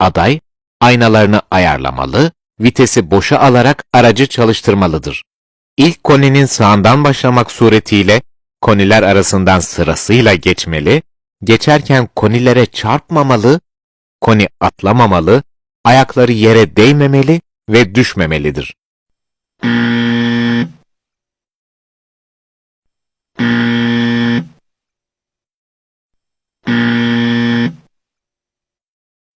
aday, aynalarını ayarlamalı, vitesi boşa alarak aracı çalıştırmalıdır. İlk koninin sağından başlamak suretiyle koniler arasından sırasıyla geçmeli, geçerken konilere çarpmamalı, koni atlamamalı, ayakları yere değmemeli ve düşmemelidir.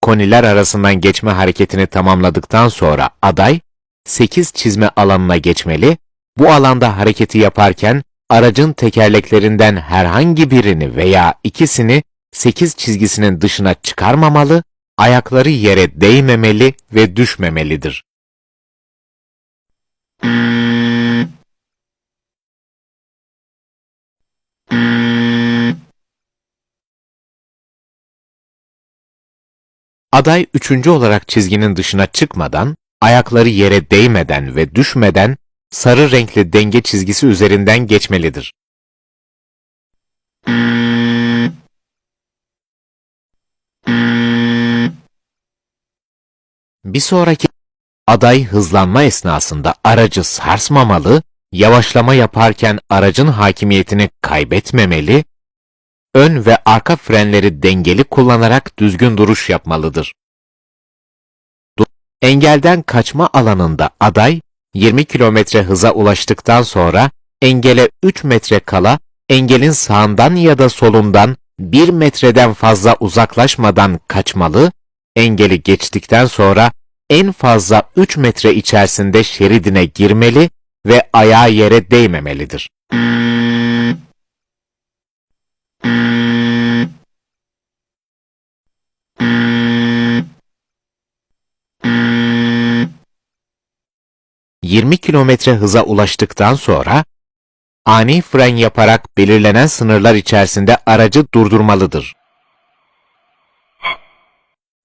Koniler arasından geçme hareketini tamamladıktan sonra aday 8 çizme alanına geçmeli, bu alanda hareketi yaparken aracın tekerleklerinden herhangi birini veya ikisini 8 çizgisinin dışına çıkarmamalı, ayakları yere değmemeli ve düşmemelidir. Aday üçüncü olarak çizginin dışına çıkmadan, ayakları yere değmeden ve düşmeden sarı renkli denge çizgisi üzerinden geçmelidir. Bir sonraki aday hızlanma esnasında aracı sarsmamalı, yavaşlama yaparken aracın hakimiyetini kaybetmemeli, ön ve arka frenleri dengeli kullanarak düzgün duruş yapmalıdır. Engelden kaçma alanında aday 20 kilometre hıza ulaştıktan sonra engele 3 metre kala engelin sağından ya da solundan 1 metreden fazla uzaklaşmadan kaçmalı, engeli geçtikten sonra en fazla 3 metre içerisinde şeridine girmeli ve ayağı yere değmemelidir. ...20 kilometre hıza ulaştıktan sonra... ...ani fren yaparak belirlenen sınırlar içerisinde aracı durdurmalıdır.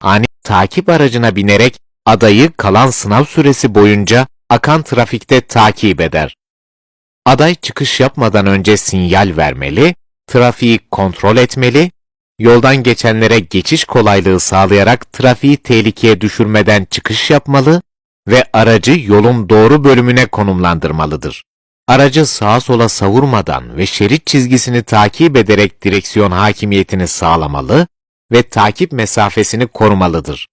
Ani takip aracına binerek adayı kalan sınav süresi boyunca akan trafikte takip eder. Aday çıkış yapmadan önce sinyal vermeli, trafiği kontrol etmeli, yoldan geçenlere geçiş kolaylığı sağlayarak trafiği tehlikeye düşürmeden çıkış yapmalı ve aracı yolun doğru bölümüne konumlandırmalıdır. Aracı sağa sola savurmadan ve şerit çizgisini takip ederek direksiyon hakimiyetini sağlamalı ve takip mesafesini korumalıdır.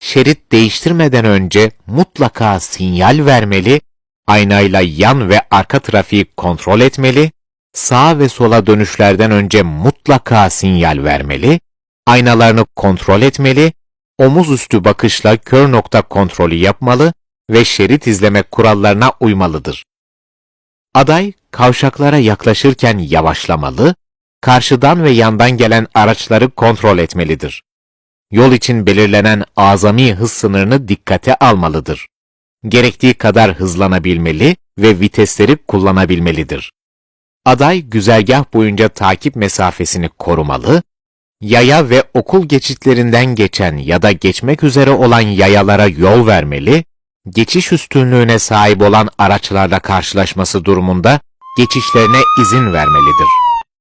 Şerit değiştirmeden önce mutlaka sinyal vermeli, aynayla yan ve arka trafiği kontrol etmeli, sağa ve sola dönüşlerden önce mutlaka sinyal vermeli, aynalarını kontrol etmeli, omuz üstü bakışla kör nokta kontrolü yapmalı ve şerit izleme kurallarına uymalıdır. Aday, kavşaklara yaklaşırken yavaşlamalı, karşıdan ve yandan gelen araçları kontrol etmelidir. Yol için belirlenen azami hız sınırını dikkate almalıdır. Gerektiği kadar hızlanabilmeli ve vitesleri kullanabilmelidir. Aday güzergah boyunca takip mesafesini korumalı, yaya ve okul geçitlerinden geçen ya da geçmek üzere olan yayalara yol vermeli, geçiş üstünlüğüne sahip olan araçlarla karşılaşması durumunda geçişlerine izin vermelidir.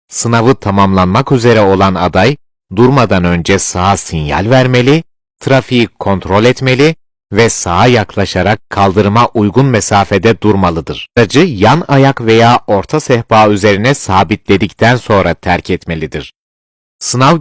Sınavı tamamlanmak üzere olan aday, durmadan önce sağa sinyal vermeli, trafiği kontrol etmeli ve sağa yaklaşarak kaldırıma uygun mesafede durmalıdır. Aracı yan ayak veya orta sehpa üzerine sabitledikten sonra terk etmelidir. Sınav